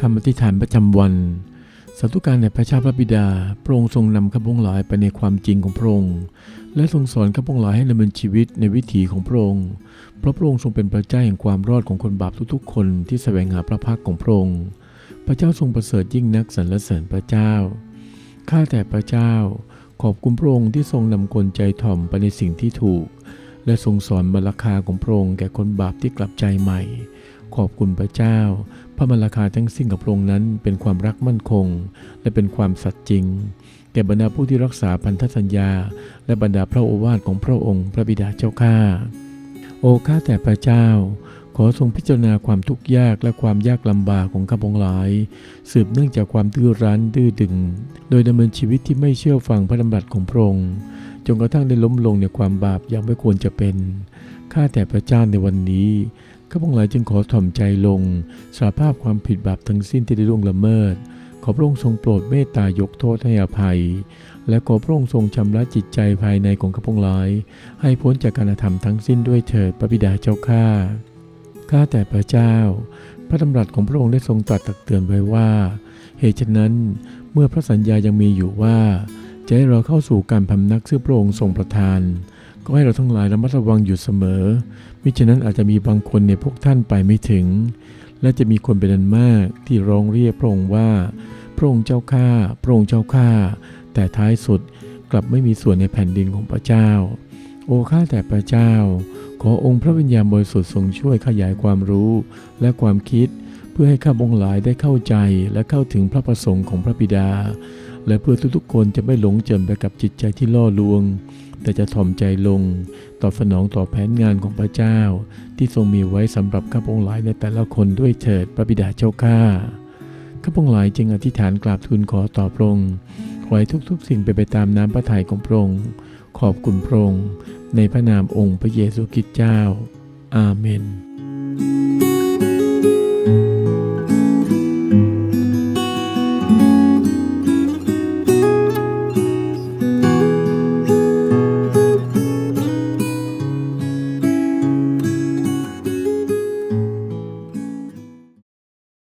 คำปฏิฐานประจำวันสาธุการแด่พระเจ้าพระบิดา พระองค์ทรงนำข้าพงหลายไปในความจริงของพระองค์ และทรงสอนข้าพงหลายให้ดำเนินชีวิตในวิถีของพระองค์ เพราะพระองค์ทรงเป็นพระเจ้าแห่งความรอดของคนบาปทุกๆ คนที่แสวงหาพระพักของพระองค์ พระเจ้าทรงประเสริฐยิ่งนักสรรเสริญพระเจ้า ข้าแต่พระเจ้า ขอบคุณพระองค์ที่ทรงนำคนใจถ่อมไปในสิ่งที่ถูก และทรงสอนบรรคาของพระองค์แก่คนบาปที่กลับใจใหม่ ขอบคุณพระเจ้า พระมรรคาทั้งสิ้นกับพระองค์นั้นเป็นความรักมั่นคง และเป็นความสัตย์จริง แก่บรรดาผู้ที่รักษาพันธสัญญา และบรรดาพระโอวาทของพระองค์พระบิดาเจ้าข้าโอข้าแต่พระเจ้า ขอทรงพิจารณาความทุกข์ยากและความยากลำบากของข้าพงหลาย สืบเนื่องจากความดื้อรั้นดื้อดึง โดยดำเนินชีวิตที่ไม่เชื่อฟังพระดำรัสของพระองค์จนกระทั่งได้ล้มลงในความบาปอย่างไม่ควรจะเป็นข้าแต่พระเจ้าในวันนี้ ข้าพงหลายจึงขอถ่อมใจลง สารภาพความผิดบาปทั้งสิ้นที่ได้ล่วงละเมิด ขอพระองค์ทรงโปรดเมตตายกโทษให้อภัย และขอพระองค์ทรงชำระจิตใจภายในของข้าพงหลาย ให้พ้นจากการกระทำทั้งสิ้นด้วยเถิดพระบิดาเจ้าข้าข้าแต่พระเจ้า พระดำรัสของพระองค์ได้ทรงตรัสตักเตือนไว้ว่า เหตุฉะนั้นเมื่อพระสัญญายังมีอยู่ว่า จะให้เราเข้าสู่การพำนักซึ่งพระองค์ทรงประทาน ก็ให้เราทั้งหลายระมัดระวังอยู่เสมอ มิฉะนั้นอาจจะมีบางคนในพวกท่านไปไม่ถึง และจะมีคนเป็นอันมากที่ร้องเรียกพระองค์ว่า พระองค์เจ้าข้า พระองค์เจ้าข้า แต่ท้ายสุดกลับไม่มีส่วนในแผ่นดินของพระเจ้า โอ้ข้าแต่พระเจ้า ขอองค์พระวิญญาณบริสุทธิ์ทรงช่วยขยายความรู้และความคิด เพื่อให้ข้าพงหลายได้เข้าใจและเข้าถึงพระประสงค์ของพระบิดา และเพื่อทุกๆคนจะไม่หลงจมไปกับจิตใจที่ล่อลวง แต่จะถ่อมใจลงตอบสนองต่อแผนงานของพระเจ้า ที่ทรงมีไว้สำหรับข้าพงหลายในแต่ละคนด้วยเถิดพระบิดาเจ้าข้าข้าพงหลายจึงอธิษฐานกราบทูลขอต่อพระองค์ขอให้ทุกๆ สิ่งไปไปตามน้ำพระทัยของพระองค์ขอบคุณพระองค์ในพระนามองค์พระเยซูคริสต์เจ้า อาเมน